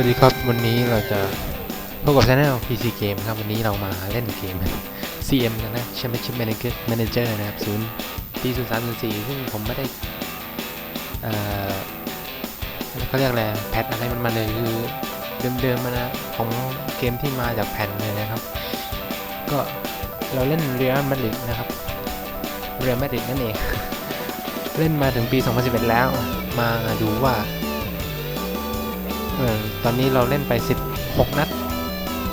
วัสดีครับ วันนี้เราจะพบกับ Channel PC Game ครับ วันนี้เรามาเล่นเกม CM กันนะ Championship Manager Manager นะครับศูนย์ปีศูนย์สามศูนย์สี่ซึ่งผมไม่ได้ เอ่อเขาเรียกอะไรแพทอะไรมันมาเลยคือเดิมๆมานะของเกมที่มาจากแผ่นเลยนะครับ ก็เราเล่นเรียลมาดริดนะครับเรียลมาดริดนั่นเอง เล่นมาถึงปี 2011 แล้ว มาดูว่า เออตอนนี้เราเล่นไป 16 นัด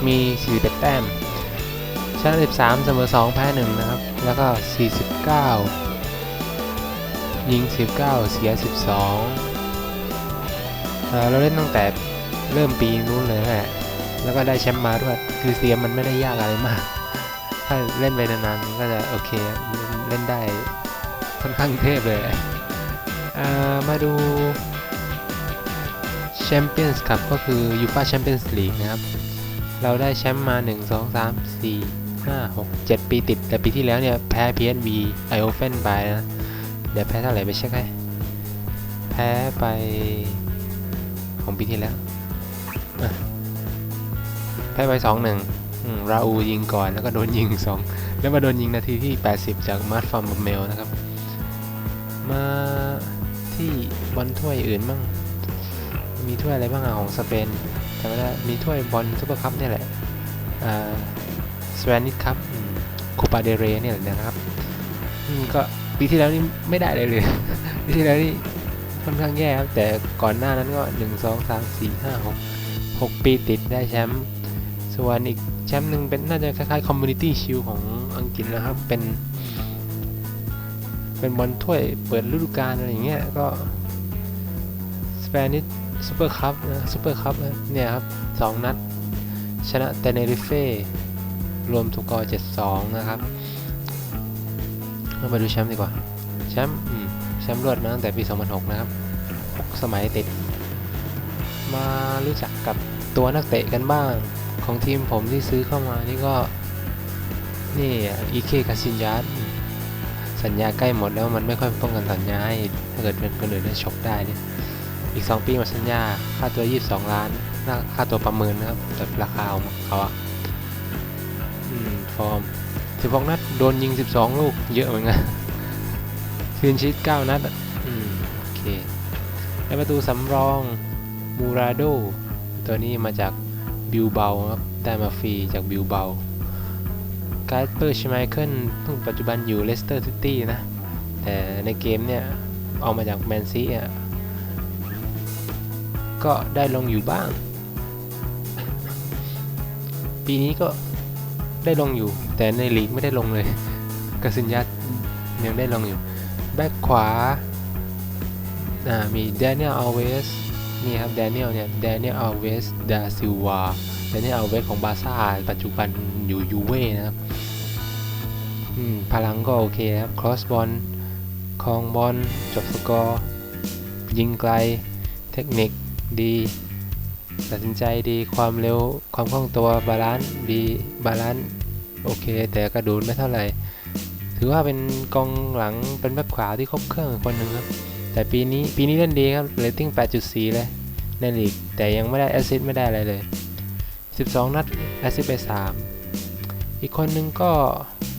มี 41 แต้มชนะ13 เสมอ 2 แพ้1นะครับ แล้วก็ 49 ยิง 19 เสีย 12เออเราเล่นตั้งแต่เริ่มปีนู้นเลยแหละแล้วก็ได้แชมป์มาด้วย คือเสียมันไม่ได้ยากอะไรมาก ถ้าเล่นไปนานๆก็จะโอเค เล่นได้ค่อนข้างเทพเลยอ่ามาดู มเปี้ยนส์ครับก็คือยูฟ a าแชมเปี้ยนส์ลีกนะครับ เราได้แชมป์มา 1 2 3 4 5 6 7 ปีติด แต่ปีที่แล้วเนี่ยแพ้ PSV ไอโอเฟนไปนะ เดี๋ยวแพ้เท่าไหร่ไปเช็คให้ แพ้ไปของปีที่แล้ว แพ้ไป 2 1อืมราอูยิงก่อนแล้วก็โดนยิง 2 แล้วมาโดนยิงนาทีที่ 80 จากมาร์ฟอร์มเมลนะครับ มาที่บอลถ้วยอื่นบ้าง มีถ้วยอะไรบ้างอะของสเปนจำไม่ได้มีถ้วยบอลซูเปอร์คัพเนี่ยแหละอ่าสเปนิสคัพคูปาเดเรเนี่ยแหละนะครับก็ปีที่แล้วนี่ไม่ได้เลยเลยปีที่แล้วนี่ค่อนข้างแย่ครับแต่ก่อนหน้านั้นก็ 1 2 3 4 5 6 6 ปีติดได้แชมป์ส่วนอีกแชมป์หนึ่งเป็นน่าจะคล้ายๆคอมมูนิตี้ชิลของอังกฤษนะครับ เป็น เป็นบอลถ้วยเปิดฤดูกาลอะไรอย่างเงี้ยก็สเปนิส ซูเปอร์คัพนะซูเปอร์คัพนะเนี่ยครับสองนัด ชนะเตเนริเฟ่รวมทุกอร์7-2 นะครับเรามาดูแชมป์ดีกว่า แชมป์แชมป์รวดมาตั้งแต่ปี 2006 นะครับ 6 สมัยติด มารู้จักกับตัวนักเตะกันบ้าง ของทีมผมที่ซื้อเข้ามานี่ก็ นี่อีเคคาซินยัสสัญญาใกล้หมดแล้วมันไม่ค่อยป้องกันสัญญาให้ถ้าเกิดเป็นคนอื่นได้ชกได้เนี่ย อีก 2 ปีหมดสัญญา ค่าตัว 22 ล้านน่าค่าตัวประเมินนะครับ แต่ราคาของเขาอะอืมฟอร์ม 16 นัด โดนยิง 12 ลูก เยอะเหมือนกันคืนชิด9นัด อืม โอเคแล้ประตูสำรอง มูราโด ตัวนี้มาจากบิลเบาครับ ได้มาฟรีจากบิลเบาการ์เปอร์ชไมเคิลซึ่งปัจจุบันอยู่เลสเตอร์ซิตี้นะ แต่ในเกมเนี่ย เอามาจากแมนซีอะ ก็ได้ลงอยู่บ้าง ปีนี้ก็ได้ลงอยู่ แต่ในลีกไม่ได้ลงเลยกสินยัตยังได้ลงอยู่ แบ็คขวาามีแดเนียลอัลเวสนี่ครับแดเนียลเนี่ยแดเนียลอัลเวสดาซิวาแดเนียลอัลเวสของบาซ่าปัจจุบันอยู่ยูเว่นะครับพลังก็โอเคครับครอสบอลคองบอลจบสกอร์ ยิงไกล เทคนิค ดีตัดสินใจดีความเร็วความคล่องตัวบาลานซ์ดีบาลานซ์โอเค แต่กระดูนไม่เท่าไหร่ ถือว่าเป็นกองหลังเป็นแบ็คขวาที่ครบเครื่องคนหนึ่งครับ แต่ปีนี้ปีนี้เล่นดีครับเรตติ้ง 8.4 เลยในลีกแต่ยังไม่ได้แอสซิสไม่ได้อะไรเลย 12 นัดแอสซิสไป 3 อีกคนหนึงก็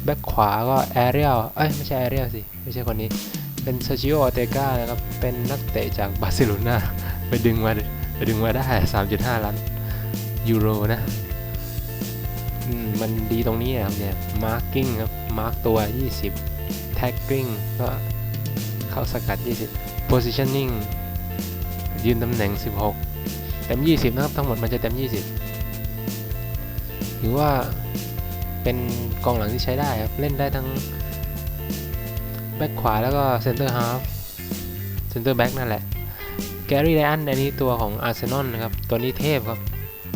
แบ็คขวาก็แอเรียลเอ้ยไม่ใช่แอเรียลสิ ไม่ใช่คนนี้ เป็นเซอร์จิโออเตกานะครับ เป็นนักเตะจากบาร์เซโลนา ไปดึงมาไปดึงมาได้ 3.5 ล้านยูโรนะมันดีตรงนี้นะครับเนี่ยมาร์กิ้งครับมาร์กตัว 20แท็กกิ้งก็เข้าสกัด 20 positioning ยืนตำแหน่ง 16 เต็ม 20 นะครับ ทั้งหมดมันจะเต็ม 20 ถือว่าเป็นกองหลังที่ใช้ได้ครับ เล่นได้ทั้งแบ็คขวาแล้วก็เซนเตอร์ฮาฟเซนเตอร์แบ็กนั่นแหละ แกรี่ไลอันอันนี้ตัวของอาร์เซนอลนะครับ ตัวนี้เทพครับ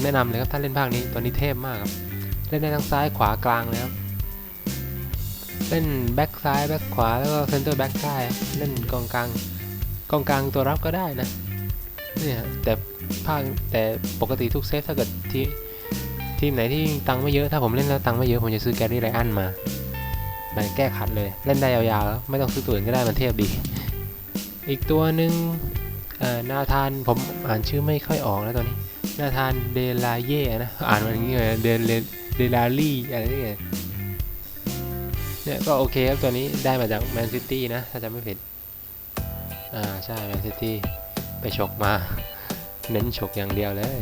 แนะนำเลยครับถ้าเล่นภาคนี้ ตัวนี้เทพมากครับ เล่นได้ทั้งซ้ายขวากลางเลยครับ เล่นแบ็กซ้ายแบ็กขวาแล้วก็เซนเตอร์แบ็กได้ เล่นกองกลางกองกลางตัวรับก็ได้นะ เนี่ยฮะแต่ภาคแต่ปกติทุกเซฟถ้าเกิดที่ทีมไหนที่ตังค์ไม่เยอะถ้าผมเล่นแล้วตังค์ไม่เยอะผมจะซื้อแกรี่ไลอันมามันแก้ขัดเลย เล่นได้ยาวๆแล้วไม่ต้องซื้อตัวอื่นก็ได้มันเทพดี อีกตัวหนึ่ง นาธานผมอ่านชื่อไม่ค่อยออกแล้วตัวนี้นาธานเดลาเย่นะอ่านมันอย่างนี้เลยเดลเดลาลี่อะไรนี่ไงเนี่ยก็โอเคครับตัวนี้ได้มาจากแมนซิตี้นะถ้าจำไม่ผิดอ่าใช่แมนซิตี้ไปฉกมา เน้นฉกอย่างเดียวเลย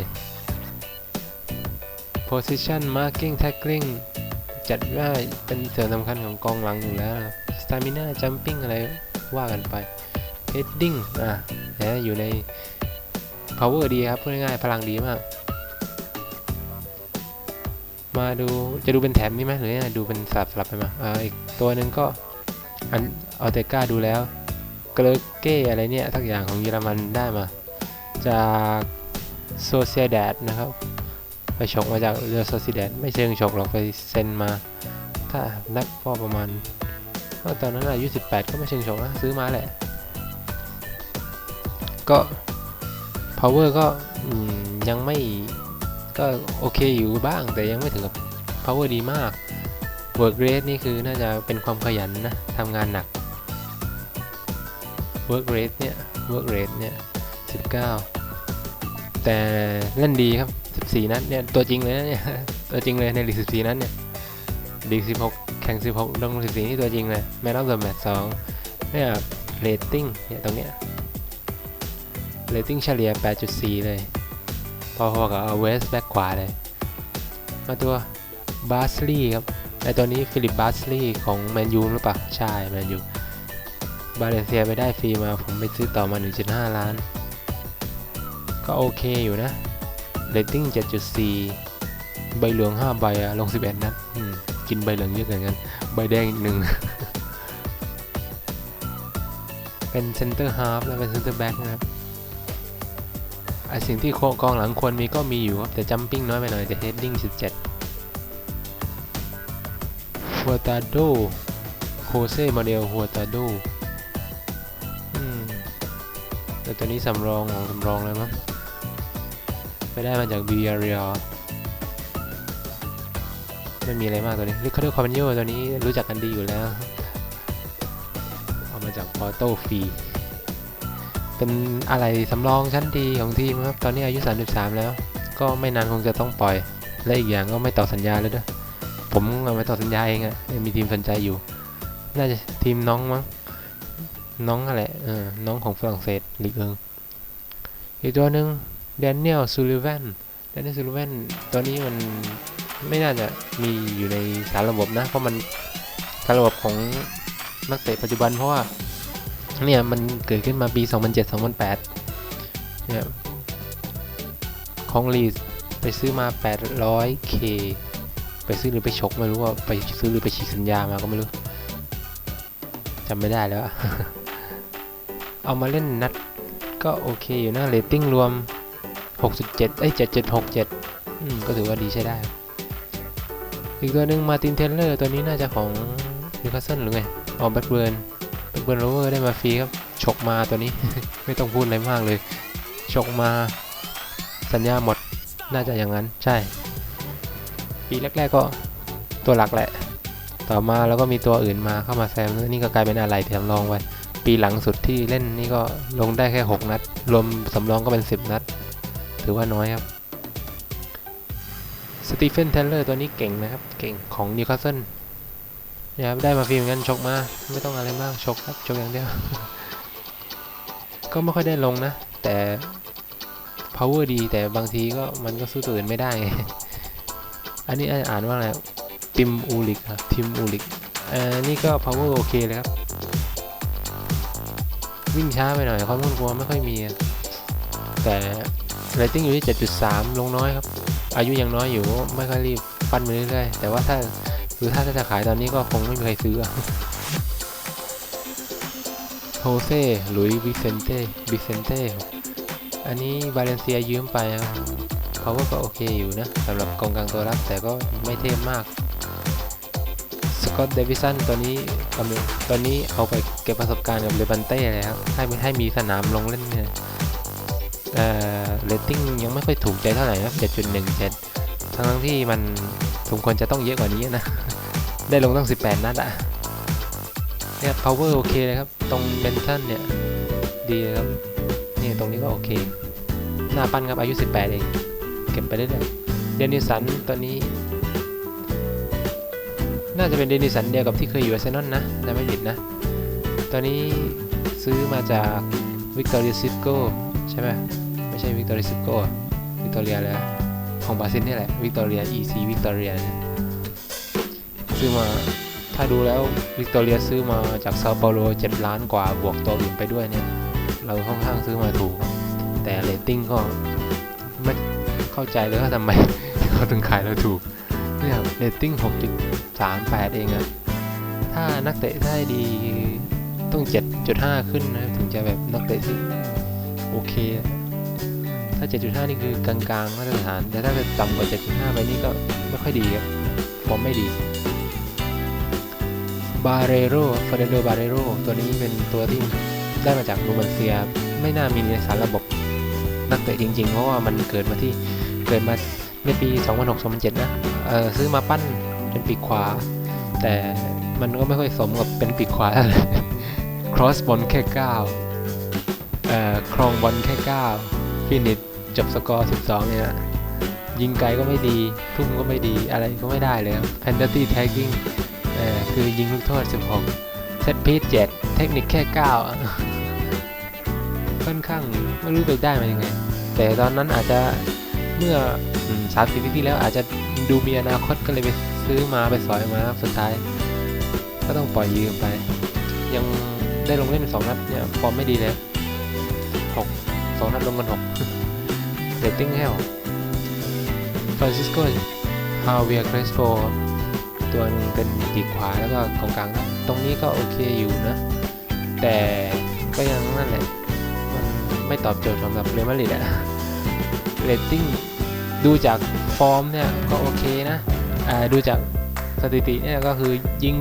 position marking tackling จัดว่าเป็นส่วนสำคัญของกองหลังอยู่แล้วนะครับ stamina jumping อะไรว่ากันไป heading อะนะอยู่ใน power ดีครับพูดง่ายๆพลังดีมาก มาดูจะดูเป็นแถมนี่ไหมหรือยังไงดูเป็นสลับสลับไปมาอ่าอีกตัวหนึ่งก็อันเอาเตก้าดูแล้วเกลเก้อะไรเนี่ยทักอย่างของเยอรมันได้มา จากโซเซียดดนะครับ ไปฉกมาจากเรือโซเซิแดไม่เชิงฉกหรอกไปเซ็นมา ถ้านับก็ประมาณตอนนั้นอายุ 18 ก็ไม่เชิงฉกนะซื้อมาแหละ ก็ power ก็ยังไม่ก็โอเคอยู่บ้าง แต่ยังไม่ถึงกับ power ดีมาก work rate นี่คือน่าจะเป็นความขยันนะทำงานหนัก work rate เนี่ย work rate เนี่ย 19 แต่เล่นดีครับ 14 นัดเนี่ย ตัวจริงเลยนะเนี่ย ตัวจริงเลยในลีก14 นัดเนี่ยลีก16 แข่ง 16ลง14 นี่ตัวจริงเลยแมนออฟเดอะแมตช์2เนี่ยเรตติ้งเนี่ยตรงเนี้ย เรตติ้งเฉลี่ย 8.4 เลย พอๆกับเอาเวสแบ็กขวาเลย มาตัวบาสลีย์ครับไอตัวนี้ฟิลิปบาสลีย์ของแมนยูหรือเปล่า ใช่แมนยู บาเลนเซียไปได้ฟรีมา ผมไปซื้อต่อมา 1.5 ล้าน ก็โอเคอยู่นะเรตติ้ง 7.4 ใบเหลือง 5 ใบอะลง 11 นัดกินใบเหลืองเยอะเหมือนกัน ใบแดงอีกหนึ่งเป็นเซนเตอร์ฮาร์ฟและเป็นเซนเตอร์แบ็กนะครับ ไอสิ่งที่โคกองหลังควรมีก็มีอยู่ครับ แต่จัมปิ้งน้อยไปหน่อย แต่เฮดดิ้ง17ฮัวตาโดโคเซ่โมเดลฮัวตาโดอืมแต่ตัวนี้สำรองของสำรองเลยมั้งไปได้มาจากบีอารียไม่มีอะไรมากตัวนี้ลิคาโดคอมเนโยตัวนี้รู้จักกันดีอยู่แล้ว เอามาจากพอโตฟี เป็นอะไรสำรองชั้นดีของทีมครับตอนนี้อายุ 33 แล้ว ก็ไม่นานคงจะต้องปล่อย และอีกอย่างก็ไม่ต่อสัญญาแล้วด้วยผมเอาต่อสัญญาเองอะมีทีมสนใจอยู่ น่าจะทีมน้องมั้งน้องอะไรเออน้องของฝรั่งเศสลีกเอิงอีกตัวหนึ่งแดเนียลซูลิ v วนแดเนียลซูลิ v วนตัวนี้มันไม่น่าจะมีอยู่ในสารระบบนะ เพราะมันสารระบบของนักเตะปัจจุบันเพราะว่า เนี่ยมันเกิดขึ้นมาปี 2007-2008 เนี่ยของลีสไปซื้อมา 800k ไปซื้อหรือไปฉกไม่รู้ว่าไปซื้อหรือไปฉีกสัญญามาก็ไม่รู้จำไม่ได้แล้ว เอามาเล่นนัดก็โอเคอยู่นะเรตติ้งรวม 6.7 เอ้ย7.67 อืม ก็ถือว่าดีใช้ได้ อีกตัวหนึ่งมาตินเทนเลอร์ ตัวนี้น่าจะของนิวคาสเซิลหรือไง ออกแบ็กเบิร์น เบิร์นโรเวอร์ได้มาฟรีครับฉกมาตัวนี้ ไม่ต้องพูดอะไรมากเลยฉกมาสัญญาหมดน่าจะอย่างนั้นใช่ ปีแรก ๆก็ตัวหลักแหละ ต่อมาแล้วก็มีตัวอื่นมาเข้ามาแซมนี่ก็กลายเป็นอะไรที่สำรองไว้ปีหลังสุดที่เล่นนี่ก็ลงได้แค่ 6 นัด รวมสำรองก็เป็น 10 นัด ถือว่าน้อยครับสตีเฟนเทเลอร์ตัวนี้เก่งนะครับ เก่งของนิวคาสเซิล เนี่ยครับได้มาฟรีเหมือนกันชกมา ไม่ต้องอะไรมากชกครับชกอย่างเดียว ก็ไม่ค่อยได้ลงนะ แต่ power ดีแต่บางทีก็มันก็สู้ตัวอื่นไม่ได้ไงอันนี้อ่านว่าอะไรติมอูลิกครับทิมอูลิกอันนี้ก็ power โอเคเลยครับ วิ่งช้าไปหน่อยความมุ่งกลัวไม่ค่อยมี แต่เรตติ้งอยู่ที่ 7.3 ลงน้อยครับ อายุยังน้อยอยู่ไม่ค่อยรีบปั้นไปเรื่อยๆแต่ว่าถ้า คือถ้าจะขายตอนนี้ก็คงไม่มีใครซื้อโฮเซ่หลุยวิเซนเต้วิเซนเต้อันนี้บาเลนเซียยืมไปครับเขาก็โอเคอยู่นะสำหรับกองกลางตัวรับแต่ก็ไม่เทพมากสกอตเดวิสันตัวนี้กำลังตอนนี้เอาไปเก็บประสบการณ์กับเลบันเต้เลยครับให้ให้มีสนามลงเล่นเนี่ยเอ่อเรตติ้งยังไม่ค่อยถูกใจเท่าไหร่นะ7.17 ทั้งทั้งที่มัน สมควรจะต้องเยอะกว่านี้นะ ได้ลงตั้ง 18 นัดอะเนี่ย power โอเคเลยครับ ตรงเบนทันเนี่ย ดีเลยครับนี่ตรงนี้ก็โอเค หน้าปั้นครับ อายุ 18 เอง เก็บไปเรื่อยๆเดนิสันตัวนี้ น่าจะเป็นเดนิสันเดียวกับที่เคยอยู่อาร์เซนอลนะถ้าไม่ผิดนะตัวนี้ซื้อมาจากวิกตอเรียซิโกใช่ไหมไม่ใช่วิกตอเรียซิโกวิกตอเรียเลยอะ ของบราซิลนี่แหละวิกตอเรีย EC วิกตอเรียซื้อมาถ้าดูแล้ววิกตอเรียซื้อมาจากเซาเปาโล7ล้านกว่าบวกตัวอื่นไปด้วยเนี่ย เราค่อนข้างซื้อมาถูก แต่เรตติ้งก็ไม่เข้าใจเลยว่าทำไมเขาถึงขายเราถูกเนี่ยเรตติ้ง 6.38 เองอะถ้านักเตะได้ดีต้อง 7.5 ขึ้นนะถึงจะแบบนักเตะที่โอเคา 7.5 นี่คือกลางๆมาตรฐาน แต่ถ้าเกิดต่ำกว่า 7.5 ไปนี่ก็ไม่ค่อยดีครับฟอร์มไม่ดีบาเรโรฟรเดนโดบาเรโรตัวนี้เป็นตัวที่ได้มาจากโรมันเซีย ไม่น่ามีในสารระบบนักเตะจริง ๆ เพราะว่ามันเกิดมาที่เกิดมาในปี 2006-2007 นะเออซื้อมาปั้นเป็นปีกขวา แต่มันก็ไม่ค่อยสมกับเป็นปีกขวาเท่าไหร่ครอสบอลแค่ 9 เอ่อ ครองบอลแค่ 9 ฟินิช จบสกอร์ 12 เนี่ย ยิงไกลก็ไม่ดี ทุ่มก็ไม่ดีอะไรก็ไม่ได้เลยครับ penalty tagging เออคือยิงลูกโทษ 16 เซตพีท7เทคนิคแค่ 9 ค่อนข้างไม่รู้ไปได้มายังไง แต่ตอนนั้นอาจจะเมื่อสามสิบปีที่แล้วอาจจะดูมีอนาคตก็เลยไปซื้อมาไปสอยมาสุดท้าย ก็ต้องปล่อยยืมไป ยังได้ลงเล่นสองนัดเนี่ยฟอร์มไม่ดีเลยหกสองนัดลงกันหก รตติ้งแค่ฟรานซิสโกฮาเวียเกรสโปตัวนึงเป็นปีกขวาแล้วก็กองกลางนะตรงนี้ก็โอเคอยู่นะ แต่ก็ยังนั่นแหละ มันไม่ตอบโจทย์สำหรับเรอัลมาดริดอะเรตติ้งดูจากฟอร์มเนี่ยก็โอเคนะดูจากสถิติเนี่ยก็คือยิง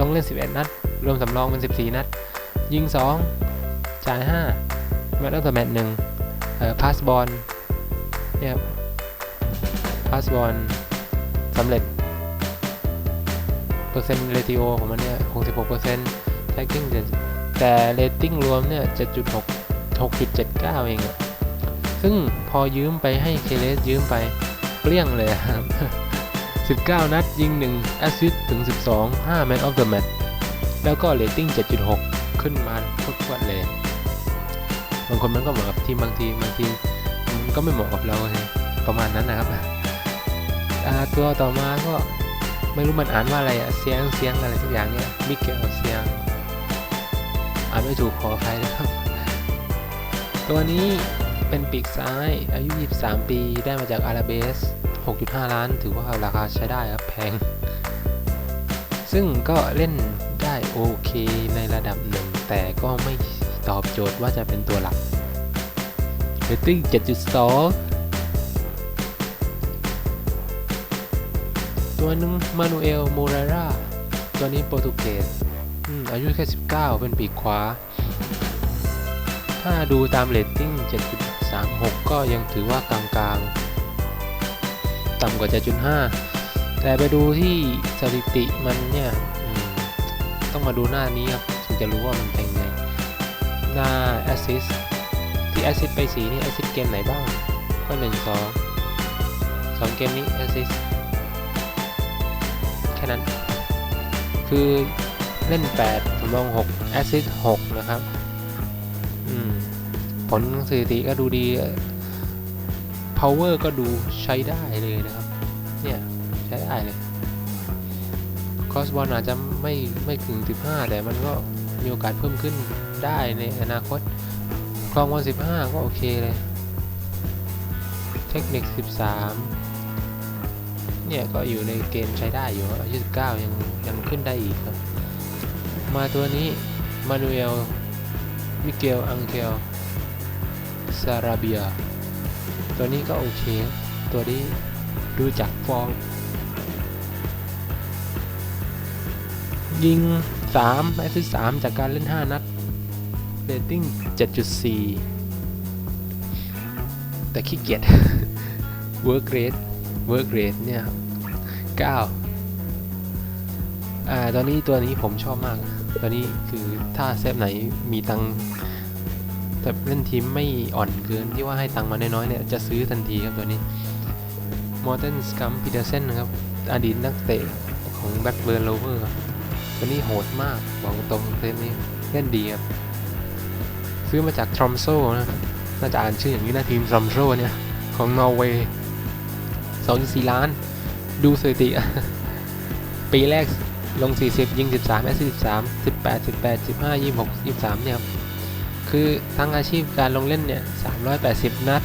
ลงเล่น 11 นัด รวมสำรองเป็น 14 นัด ยิง 2 จ่าย 5 แมตช์ต่อแมตช์หนึ่งเอ่อพาสบอล เนี่ยพาสบอลสำเร็จ เปอร์เซ็นต์เรติโอของมันเนี่ย66เปอร์เซ็นต์แท็กกิ้งแต่เรตติ้งรวมเนี่ย7.6 6.79 เองอะซึ่งพอยืมไปให้เคเลสยืมไปเกลี้ยงเลยครับ 19 นัดยิง 1 แอสซิสต์ถึง 12 5 Man of the Match แล้วก็เรตติ้ง 7.6 ขึ้นมาทุกวันเลย บางคนมันก็เหมาะกับทีมบางทีบางทีม ก็ไม่เหมาะกับเราประมาณนั้นนะครับตัวต่อมาก็ไม่รู้มันอ่านว่าอะไรอะเสียงเสียงอะไรสักอย่างเนี่ยมิเกลเสียงอ่านไม่ถูกขออภัยนะครับ ตัวนี้เป็นปีกซ้ายอายุ 23 ปีได้มาจากอาราเบส 6.5 ล้าน ถือว่าราคาใช้ได้ครับ แพง ซึ่งก็เล่นได้โอเคในระดับหนึ่ง แต่ก็ไม่ตอบโจทย์ว่าจะเป็นตัวหลัก เรตติ้ง 7.2 ตัวหนึงมานูเอลโมราราตัวนี้โปรตุเกสอายุแค่ 19 เป็นปีกขวา ถ้าดูตามเรตติ้ง 7.36 ก็ยังถือว่ากลางๆ ต่ำกว่า 7.5 แต่ไปดูที่สถิติมันเนี่ยต้องมาดูหน้านี้ครับถึงจะรู้ว่ามันเป็นไง หน้าแอซิส assist ที่ assist ไปสีนี่ assist เกมไหนบ้าง ก็1 2 2เกมนี้ assist แค่นั้น คือเล่น8สำรอง6 assist 6นะครับ อืม ผลสถิติก็ดูดี power ก็ดูใช้ได้เลยนะครับ เนี่ย ใช้ได้เลย cross ball อาจจะไม่ไม่ถึง 15 แต่มันก็มีโอกาสเพิ่มขึ้นได้ในอนาคต ครองบอล15ก็โอเคเลย เทคนิค13เนี่ยก็อยู่ในเกณฑ์ใช้ได้อยู่อายุ19ยังยังขึ้นได้อีกครับ มาตัวนี้มานูเอลมิเกล อังเคลซาราเบีย ตัวนี้ก็โอเค ตัวนี้ดูจากฟอร์มยิง3แอสซิสต์3จากการเล่น 5 นัดเรตติ้ง 7.4 แต่ขี้เกียจ work rate work rate เนี่ย9อ่าตอนนี้ตัวนี้ผมชอบมากตัวนี้คือถ้าเซฟไหนมีตังแบบเล่นทีมไม่อ่อนเกินที่ว่าให้ตังมาน้อยๆเนี่ยจะซื้อทันทีครับตัวนี้มอร์เทนสกัมปีเตอร์เซนนะครับอดีตนักเตะของแบ็กเบิร์นโรเวอร์คนนี้โหดมากบอกตรงเทปนี้เล่นดีครับ ซื้อมาจากทรอมโซนะน่าจะอ่านชื่ออย่างนี้นะทีมทรอมโซเนี่ย ของนอร์เวย์2.4 ล้าน ดูสถิติ ปีแรกลง 40 ยิง 13 แอสซิสต์13 18 18 15 26 23 เนี่ยครับคือทั้งอาชีพการลงเล่นเนี่ย 380 นัด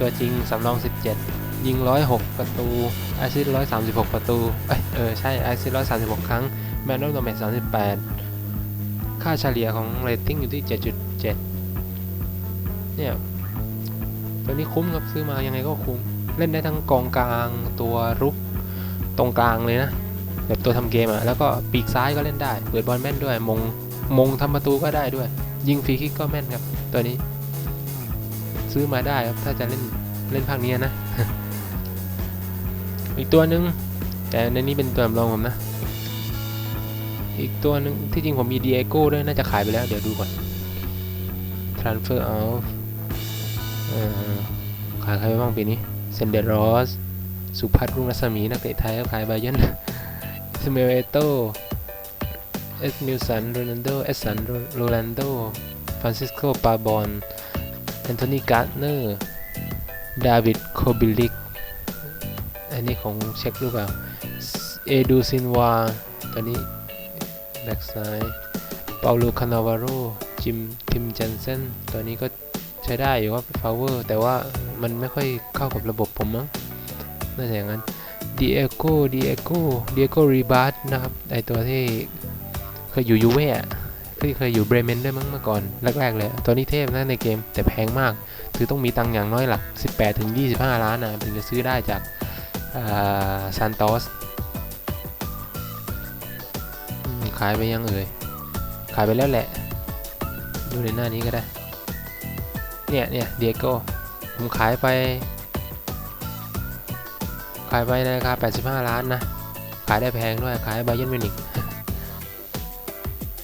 ตัวจริงสำรอง 17 ยิง 106 ประตู อาซิสต์136 ประตู เอ้ย เออ ใช่ อาซิสต์136 ครั้ง แมนนอลโดเมท38 ค่าเฉลี่ยของเรตติ้งอยู่ที่ 7.7 เนี่ยตัวนี้คุ้มครับซื้อมายังไงก็คุ้ม เล่นได้ทั้งกองกลางตัวรุกตรงกลางเลยนะ แบบตัวทำเกมอะ่ะแล้วก็ปีกซ้ายก็เล่นได้ เปิดบอลแม่นด้วย มงมงทำประตูก็ได้ด้วย ยิงฟรีคิกก็แม่นครับ ตัวนี้ ซื้อมาได้ครับถ้าจะเล่นเล่นภาคนี้นะ อีกตัวหนึ่งแต่ในนี้เป็นตัวสำรองผมนะ อีกตัวหนึ่งที่จริงผมมี Diego ด้วยน่าจะขายไปแล้ว เดี๋ยวดูก่อน transfer off เอ่อ ขายใครบ้างปีนี้ เซนเดรอส สุพัฒน์รุ่งรัศมี นักเตะไทยครับขายไบาเยนสเมเอโตเอสมิลสันโรนัลโด เอสสันโรลันโด ฟรานซิสโก ปาบอนแอนโทนี การ์เนอร์ ดาวิด โคบิลิก อันนี้ของเช็คหรือเปล่า เอดูซินวา ตอนนี้ แบ็กซ้าย เปาโล คานาวาโร จิม ทิมเจนเซนตัวนี้ก็ ใช้ได้อยู่ว่าฟาวเวอร์แต่ว่ามันไม่ค่อยเข้ากับระบบผมมั้งน่าจะอย่างนั้นดีเอโกดีเอโกดีเอโกรีบาร์นะครับไอตัวที่เคยอยู่ยูเว่ที่เคยอยู่เบรเมนด้วยมั้งเมื่อก่อน แรก ๆ เลย ตัวนี้เทพนะในเกมแต่แพงมาก คือต้องมีตังค์อย่างน้อยหลัก 18ถึง25 ล้านนะถึงจะซื้อได้จากซานโตสขายไปยังเอ่ย ขายไปแล้วแหละ ดูในหน้านี้ก็ได้ เนี่ยเนี่ยเดียโกผมขายไป ขายไปในราคา 85 ล้านนะ ขายได้แพงด้วย ขายไบเยนมิวนิก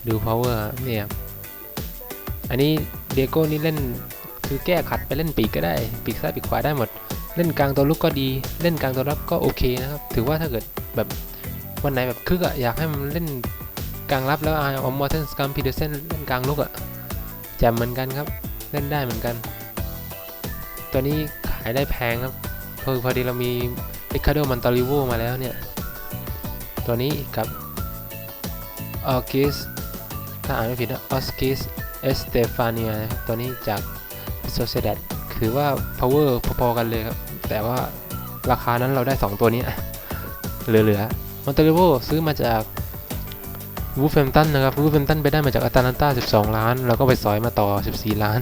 ดู power เนี่ย อันนี้เดียโก้นี่เล่นคือแก้ขัดไปเล่นปีกก็ได้ ปีกซ้ายปีกขวาได้หมด เล่นกลางตัวลุกก็ดี เล่นกลางตัวรับก็โอเคนะครับ ถือว่าถ้าเกิดแบบวันไหนแบบคึกอะอยากให้มันเล่นกลางรับแล้วเอามอร์เทนสกัมพีเดเซนเล่นกลางลุกอะแจมเหมือนกันครับ เล่นได้เหมือนกัน ตัวนี้ขายได้แพงครับพอพอดีเรามีริคาโดมันตอริโวมาแล้วเนี่ย ตัวนี้กับออกิสถ้าอ่านไม่ผิดนะออสกิสเอสเตฟาเนียนะตัวนี้จากโซเซเดัดคือว่า power พอๆกันเลยครับ แต่ว่าราคานั้นเราได้ 2 ตัวนี้เหลือๆมันตอริโวซื้อมาจาก วูฟแฟมตันนะครับวูฟแฟมตันไปได้มาจากอาตาลันตา12 ล้าน แล้วก็ไปสอยมาต่อ 14 ล้าน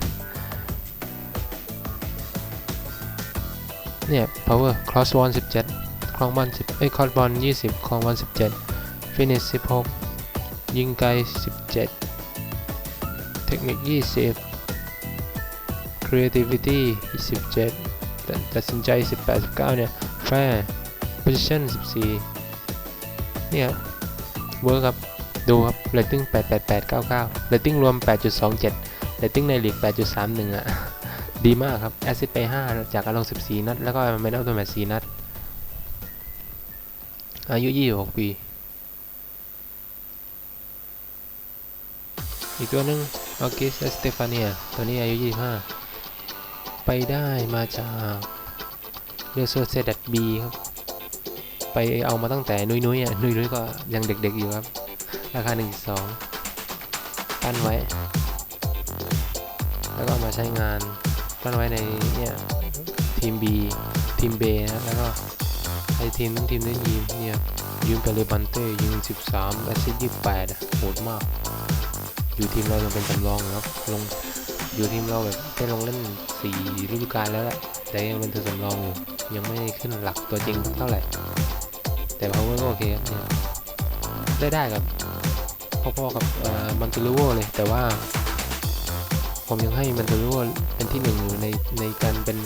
เนี่ย power cross ball 17 คลองบอล10เอ้ย cross ball 20 คลองบอล17 finish 16 ยิงไกล 17 เทคนิค 20 creativity 17 ตัดสินใจ 18 19 เนี่ย fair position 14 เนี่ยเวิร์กครับ ดูครับ rating 88899 rating รวม 8.27 rating ในลีก 8.31 อะ ดีมากครับ แอซิดไป 5 จากการลง14 นัด แล้วก็ไม่ได้ตัวแมต4นัด อายุ 26 ปี อีกตัวหนึ่งออกิสสเตฟาเนีย ตัวนี้อายุ 25 ไปได้มาจากเรโซเซดัดบีครับ ไปเอามาตั้งแต่นุ้ยนุ้ยอะนุ้ยนุ้ยก็ยังเด็กๆอยู่ครับ ราคา 1.2 ปั้นไว้ แล้วก็มาใช้งานปั้นไว้ในเนี่ยทีม B ทีมเบนะแล้วก็ไอทีมทั้งทีมได้ยิมเนี่ยยืมไปเลยบันเต้ยิง13แอสซิสต์28โหดมาก อยู่ทีมเรายังเป็นสำรองอยู่ครับลงอยู่ทีมเราแบบได้ลงเล่น4ฤดูกาลแล้วแหละแต่ยังเป็นตัวสำรองอยู่ยังไม่ขึ้นหลักตัวจริงเท่าไหร่ แต่พาวเวอร์ก็โอเคครับเนี่ยได้ได้กับ พ่อๆกับมันตูรูโวเลย แต่ว่า ผมยังให้มันตูรูโวเป็นที่หนึ่งอยู่ในในการเป็น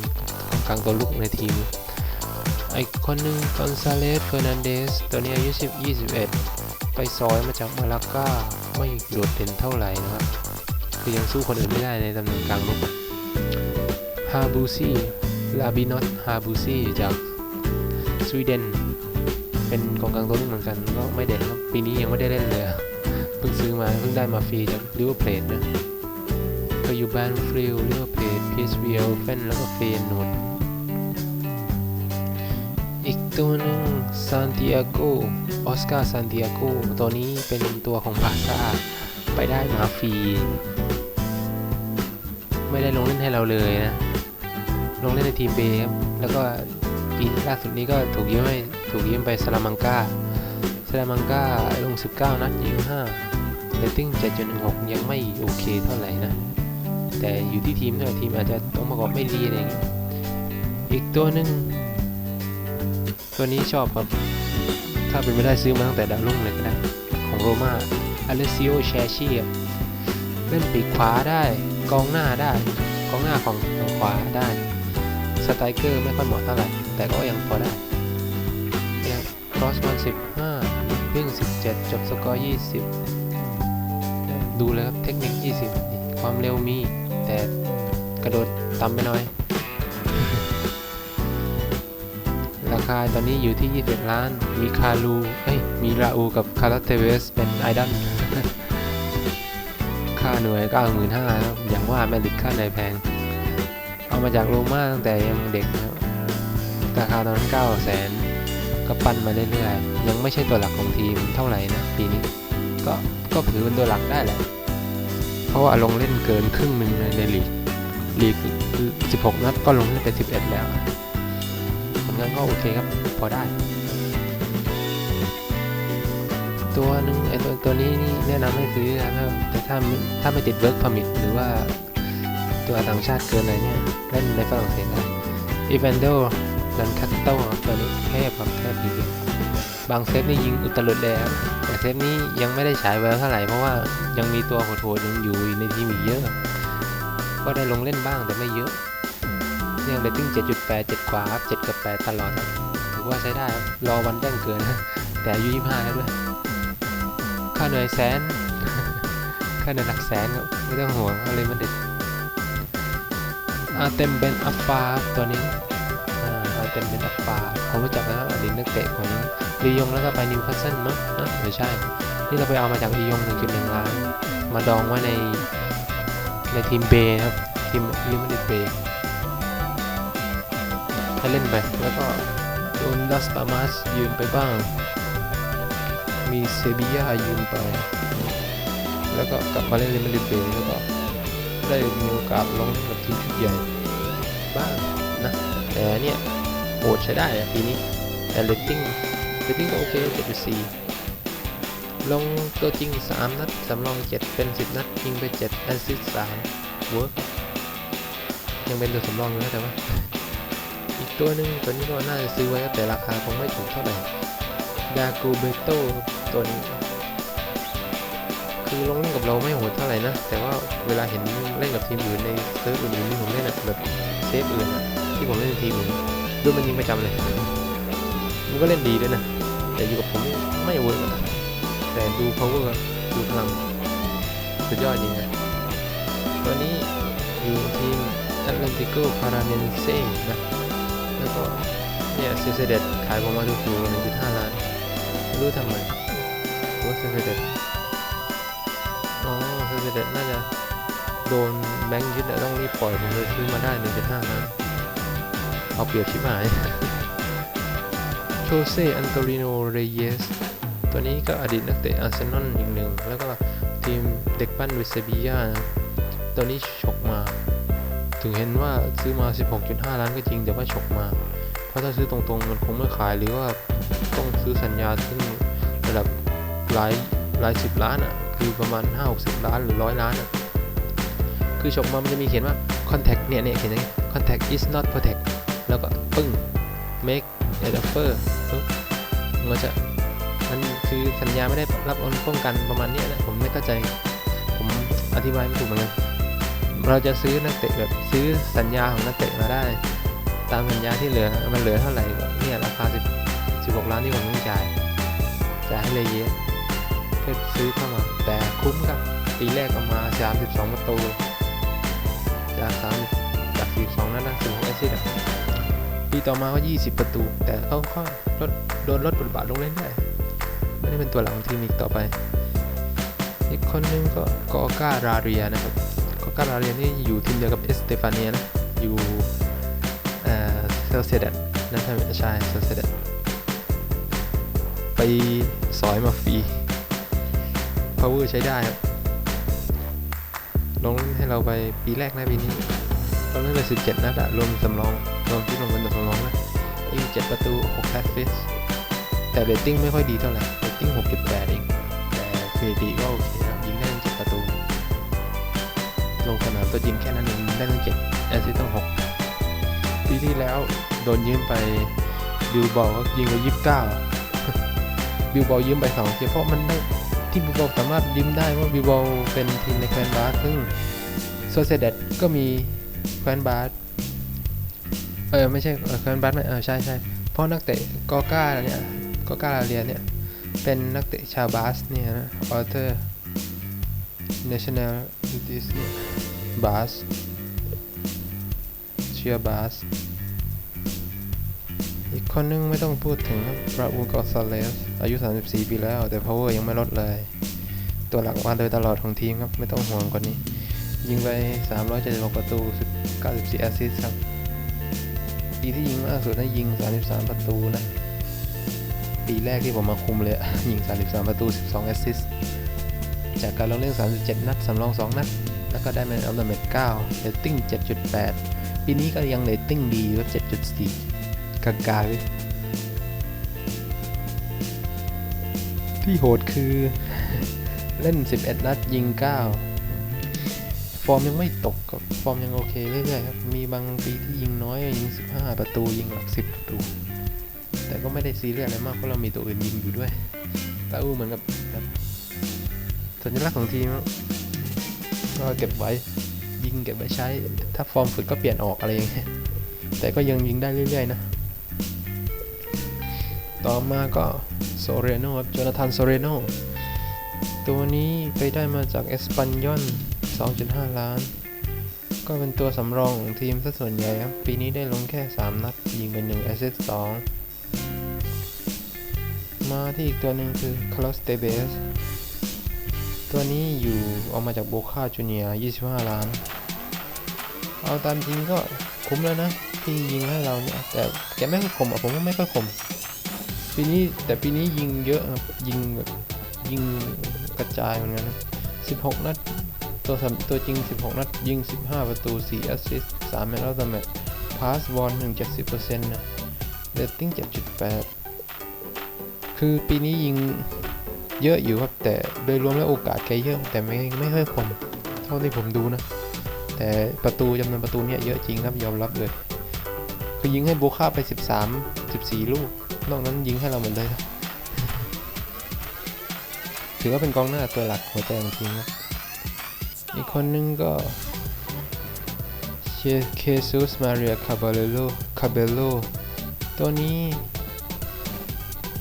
กลางตัวลุกในทีม ไอคนหนึ่งกอนซาเลสเฟอร์นันเดสตัวนี้อายุ10 21 ไปซอยมาจากมาลาก้าไม่โดดเด่นเท่าไหร่นะครับ คือยังสู้คนอื่นไม่ได้ในตำแหน่งกลางลุกฮาบูซี่ลาบินอตฮาบูซี่จากสวีเดนเป็นกองกลางตัวนึงเหมือนกันก็ไม่เด่นครับ ปีนี้ยังไม่ได้เล่นเลย พิ่งซื้อมาเพิ่งได้มาฟรีจากลิเวอร์เพลทนะก็อยู่บ้านฟริลลิเวอร์เพลทพีเอสวีเอลเฟนแล้วก็เฟนนดอีกตัวหนึ่งซานติอาโกออสการ์ซานติอาโกตัวนี้เป็นตัวของบาซ่าไปได้มาฟรีไม่ได้ลงเล่นให้เราเลยนะ ลงเล่นในทีมเบครับแล้วก็ปีล่าสุดนี้ก็ถูกยืมให้ถูกยืมไปสลามังกาสลามังกาลง 19 นัดยิง 5 เรตติ้ง7.16 ยังไม่โอเคเท่าไหร่นะ แต่อยู่ที่ทีมด้วยทีมอาจจะต้องประกอบไม่ดีอะไรอย่างเงี้ยอีกตัวหนึ่งตัวนี้ชอบครับ ถ้าเป็นไม่ได้ซื้อมาตั้งแต่ดาวรุ่งเลยก็ได้ของโรม่าอเลซิโอแชชีเล่นปีกขวาได้กองหน้าได้กองหน้าของทางขวาได้สไตรเกอร์ไม่ค่อยเหมาะเท่าไหร่แต่ก็ยังพอได้เนี่ยครอสมัน15วิ่ง17 จบสกอร์ 20 ดูเลยครับเทคนิค 20นี่ความเร็วมี แต่กระโดดต่ำไปหน่อย ราคาตอนนี้อยู่ที่ 21 ล้าน มีคารูเอ้ย มีราอูกับคาร์เทเวสเป็นไอดอลค่าหน่วยก็หมื่นห้าแล้วอย่างว่าแมริกค่าหน่วยแพง เอามาจากโรม่าตั้งแต่ยังเด็กครับราคาตอนนั้นเก้าแสนก็ปั้นมาเรื่อยๆ ยังไม่ใช่ตัวหลักของทีมเท่าไหร่นะ ปีนี้ก็ ก็ถือเป็นตัวหลักได้แหละ เพราะว่าลงเล่นเกินครึ่งหนึ่งในลีก ลีกคือ 16 นัดก็ลงเล่นไป 11 แล้วผลงานก็โอเคครับ พอได้ ตัวหนึงไอตัวตัวนี้นี่แนะนำให้ซื้อนะครับแต่ถ้าถ้าไม่ติดเวิร์กพามิ t หรือว่าตัวต่างชาติเกินอะไรเนี่ยเล่นในฝรั่งเศสได้อีเวนโดลันคัตโตตัวนี้เทพครับเทพจริงๆ บางเซตนี่ยิงอุตลุดแล้วแต่เซตนี้ยังไม่ได้ฉายแววเท่าไหร่เพราะว่ายังมีตัวโหดๆยังอยู่ในทีมอีกเยอะ ก็ได้ลงเล่นบ้างแต่ไม่เยอะเนี่ยเรตติ้ง 7.8 7 กว่าครับ7กับ 8 ตลอดครับถือว่าใช้ได้ครับรอวันแจ้งเกินนะแต่อายุ25แล้วด้วย ค่าเหนื่อยแสน ค่าเหนื่อยหลักแสนไม่ต้องห่วงอะไรมันเด็ดอาเต็มเบนอัฟฟาตัวนี้อ่าเต็มเบนอัฟฟาผมรู้จักแล้วอดีตนักเตะของ ลียงแล้วก็ไปนิวคาสเซิลมั้งนะไม่ใช่ นี่เราไปเอามาจากลียง 1.1 ล้าน มาดองไว้ในในทีมเบย์ครับ ทีมลิมิเต็ดเบย์ให้เล่นไป แล้วก็โดนดัสปามาสยืมไปบ้าง มีเซบียายืมไป แล้วก็กลับมาเล่นเรอัลมาดริดเบย์แล้วก็ได้มีโอกาสลงกับทีมชุดใหญ่บ้างนะ แต่เนี่ยโหดใช้ได้ปีนี้แต่เรตติ้ง เรตติ้งก็โอเค7.4ลงตัวจริง 3 นัด สำรอง 7 เป็น 10 นัด ยิงไป 7 แอสซิสต์3เวิร์กยังเป็นตัวสำรองอยู่นะแต่ว่า อีกตัวหนึ่งตัวนี้ก็น่าจะซื้อไว้แต่ราคาคงไม่ถูกเท่าไหร่ ดากูเบโตตัวนี้ คือลงเล่นกับเราไม่โหดเท่าไหร่นะ แต่ว่าเวลาเห็นเล่นกับทีมอื่นในเซิร์ฟอื่นๆที่ผมเล่นอะแบบเซฟอื่นอะที่ผมเล่นในทีมอื่นดูมันยิงประจำเลย มันก็เล่นดีด้วยนะ แต่อยู่กับผมไม่เวิร์กอะแต่ดู power ดูพลังสุดยอดจริงนะตัวนี้อยู่ทีม Atlantico Paranense นะ แล้วก็เนี่ยเซเซเดตขายผมมาถูกๆ1.5ล้านไม่รู้ทำไมว่าเซเซเดตอ๋อเซเซเดตน่าจะโดนแบงค์ยึดแล้วต้องรีบปล่อยผมเลยซื้อมาได้1.5ล้านเอาเปรียบชิบหาย โชเซอันโตริโน เรเยส ตัวนี้ก็อดีตนักเตะอาร์เซนอลอีกหนึ่ง แล้วก็ทีมเด็กปั้นเวิเบียานะตัวนี้ฉกมา ถึงเห็นว่าซื้อมา 16.5 ล้านก็จริง แต่ว่าฉกมา เพราะถ้าซื้อตรงๆ มันคงไม่ขายหรือว่าต้องซื้อสัญญาซึ่งระดับหลายหลายสิบล้านอะ คือประมาณ 5-60 ล้านหรือร้อยล้านอะ คือฉกมา มันจะมีเขียนว่า contact เนี่ยเนี่ยเขียนอย่างนี้ contact is not protect แล้วก็ปึ้ง make an offer มันจะมันคือสัญญาไม่ได้รับอนุป้องกันประมาณนี้นะผมไม่เข้าใจ ผมอธิบายไม่ถูกเหมือนกันเราจะซื้อนักเตะแบบซื้อสัญญาของนักเตะมาได้ ตามสัญญาที่เหลือมันเหลือเท่าไหร่เนี่ยราคา10 16ล้านที่ผมต้องจ่ายจ่ายให้เลยเยอะเพื่อซื้อเข้ามา แต่คุ้มครับปีแรกเอามา 32 ประตูจาก3จาก 42 นั่นนะ16แอสซิสต์อะ ปีต่อมาก็ 20 ประตู แต่เขาก็ลดโดนลดบทบาทลงเรื่อยๆไม่ได้เป็นตัวหลักของทีมอีกต่อไป อีกคนนึงก็กอก้าราเรียนะครับกอก้าราเรียนี่อยู่ทีมเดียวกับเอสเตฟาเนียนะอยู่เซลเซเดตนั่นใช่ไหมใช่เซลเซเดตไปสอยมาฟรี power ใช้ได้ครับลงเล่นให้เราไปปีแรกนะปีนี้ลงเล่นไป 17 นัดอะรวมสำรอง รวมที่ลงเป็นตัวสำรองนะยิง7ประตู6แอสซิสต์แต่เรตติ้งไม่ค่อยดีเท่าไหร่เรตติ้ง6.8เอง แต่สถิติก็โอเคครับยิงได้ตั้ง7ประตู ลงสนามตัวจริงแค่นั้นเองได้ตั้ง7แอสซิสต์ตั้ง6ปีที่แล้วโดนยืมไปบิลบอลยิงไป29บิลบอลยืมไป2เทียเพราะมันได้ที่บิลบอลสามารถยืมได้ว่าบิลบอลเป็นทีมในแคว้นบาสซึ่งโซเซเดตก็มีแคว้นบาส เออไม่ใช่เออแคว้นบาสไม่เออใช่ใช่เพราะนักเตะกอก้าเนี่ยกอก้าลาเรียเนี่ยเป็นนักเตะชาวบาสเนี่ยนะออเทอร์ national this เนี่ยบาสเชียบาสอีกคนนึงไม่ต้องพูดถึงรับราอูกอซาเลสอายุ 34 ปีแล้ว แต่ power ยังไม่ลดเลย ตัวหลักมาโดยตลอดของทีมครับ ไม่ต้องห่วงกว่านี้ ยิงไป 376 ประตู 94 แอสซิสต์ครับ ปีที่ยิงมากสุดนะยิง 33 ประตูนะ ปีแรกที่ผมมาคุมเลย ยิง 33 ประตู 12 แอสซิสต์จากการลงเล่น 37 นัด สำรอง 2 นัด แล้วก็ได้แมนออฟเดอะแมตช์9เรตติ้ง 7.8 ปีนี้ก็ยังเรตติ้งดีครับ7.4 กางๆเลยที่โหดคือเล่น 11 นัด ยิง 9 ฟอร์มยังไม่ตกครับฟอร์มยังโอเคเรื่อยๆครับ มีบางปีที่ยิงน้อยยิง 15 ประตูยิงหลัก 10 ประตู แต่ก็ไม่ได้ซีเรียสอะไรมากเพราะเรามีตัวอื่นยิงอยู่ด้วยตาอูเหมือนกับสัญลักษณ์ของทีมก็เก็บไว้ยิงเก็บไว้ใช้ ถ้าฟอร์มฝึกก็เปลี่ยนออกอะไรอย่างเงี้ยแต่ก็ยังยิงได้เรื่อยๆนะ ต่อมาก็โซเรโนครับโจนาธานโซเรโนตัวนี้ไปได้มาจากเอสปันยอน 2.5 ล้าน ก็เป็นตัวสำรองของทีมซะส่วนใหญ่ครับ ปีนี้ได้ลงแค่ 3 นัด ยิงไป1แอสซิสต์2มาที่อีกตัวหนึ่งคือคลอสเตเบสตัวนี้อยู่เอามาจากโบคาจูเนียร์25 ล้าน เอาตามจริงก็คุ้มแล้วนะ ที่ยิงให้เราเนี่ย แต่แกไม่ค่อยคมอะผมว่าไม่ค่อยคมปีนี้แต่ปีนี้ยิงเยอะครับยิงแบบยิงกระจายเหมือนกันนะ16 นัด ตัวสตัวจริง 16 นัด ยิง 15 ประตู 4 แอสซิสต์3แมตช์แล้วแต่แมตช์พาสบอลถึง70%นะเรตติ้ง 7.8 คือปีนี้ยิงเยอะอยู่ครับ แต่โดยรวมแล้วโอกาสแกเยอะ แต่ไม่ไม่ค่อยคมเท่าที่ผมดูนะ แต่ประตูจำนวนประตูเนี่ยเยอะจริงครับยอมรับเลย คือยิงให้โบค่าไป 13 14 ลูก นอกนั้นยิงให้เราหมดเลย ถือว่าเป็นกองหน้าตัวหลักหัวใจของทีมครับ อีกคนนึงก็เคซุสมาเรียคาบาเลโลคาเบโลตัวนี้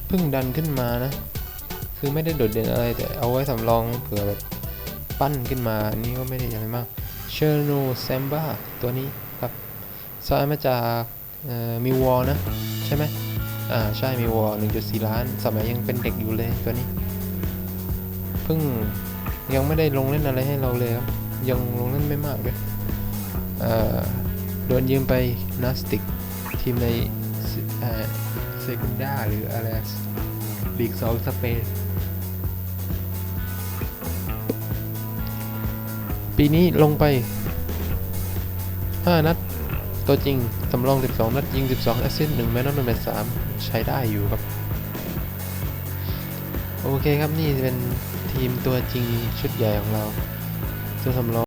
เพิ่งดันขึ้นมานะ คือไม่ได้โดดเด่นอะไร แต่เอาไว้สำรองเผื่อแบบปั้นขึ้นมาอันนี้ก็ไม่ได้อะไรมากเชอร์โนแซมบ้าตัวนี้ครับซอยมาจากมิวอลนะ ใช่ไหมอ่า ใช่มิวอล1.4 ล้าน สมัยยังเป็นเด็กอยู่เลยตัวนี้ เพิ่ง ยังไม่ได้ลงเล่นอะไรให้เราเลยครับ ยังลงเล่นไม่มากเลยเโดนยืมไปนาสติก ทีมในเซกุนดาหรืออะไรลีกสองสเปนปีนี้ลงไป 5 นัด ตัวจริง สำรอง 12 นัด ยิง 12 แอสซิสต์1แมตช์นอตแมตช์3ใช้ได้อยู่ครับ โอเคครับ นี่เป็น ทีมตัวจริงชุดใหญ่ของเราตัวสำรอง